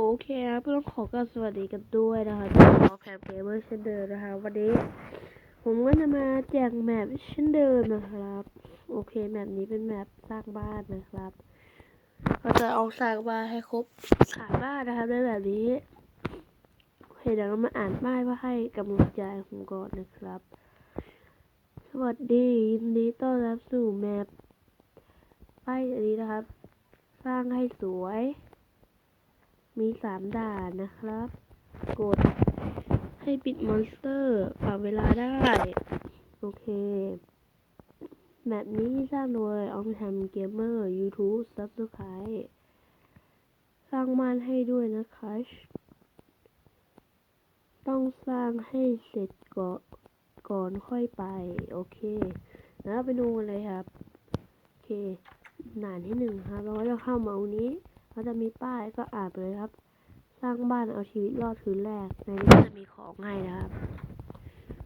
โอเคครับก็ต้องขอกสวัสดีกันด้วยนะคะจากหมอแพมเกมเมอร์เช่นเดิมนะคะ วันนี้ ผมก็จะมาแจกแมปเช่นเดิมนะครับ โอเคแมปนี้เป็นแมปสร้างบ้านนะครับเราจะเอาสร้างบ้านให้ครบสามบ้านนะครับในแบบนี้โอเคเดี๋ยวเรามาอ่านป้ายว่าให้กำลังใจผมก่อนนะครับ สวัสดียินดีต้อนรับสู่แมปป้ายอันนี้นะครับ สร้างให้สวย มีสามด่านนะครับ กด ให้ปิดมอนสเตอร์ปรับเวลาได้ โอเคแบบนี้สร้างโดยออมแฮมเกมเมอร์ YouTube Subscribe สร้างบ้านให้ด้วยนะคะต้องสร้างให้เสร็จก่อนก่อนค่อยไป โอเคแล้วไปดูเลยครับ โอเคด่านที่หนึ่งครับเราก็จะเข้ามาตรงนี้ เขาจะมีป้ายก็อ่านไปเลยครับ สร้างบ้านเอาชีวิตรอดคืนแรก ในนี้จะมีของให้นะครับ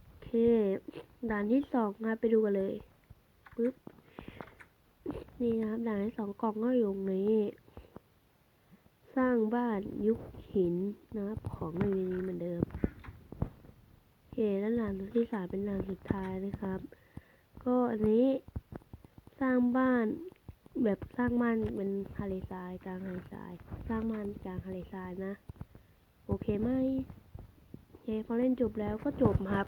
โอเค ด่านที่สองครับไปดูกันเลยปึ๊บ นี่นะครับ ด่านที่สองกล่องก็อยู่ตรงนี้ สร้างบ้านยุคหินนะครับ ของในนี้เหมือนเดิมโอเคแล้วด่านที่สามเป็นด่านสุดท้ายนะครับ ก็อันนี้สร้างบ้าน แบบสร้างมันเป็นทะเลทรายกลางทะเลทราย สร้างมันกลางทะเลทรายนะ โอเคไหมโอเคพอเล่นจบแล้วก็จบครับ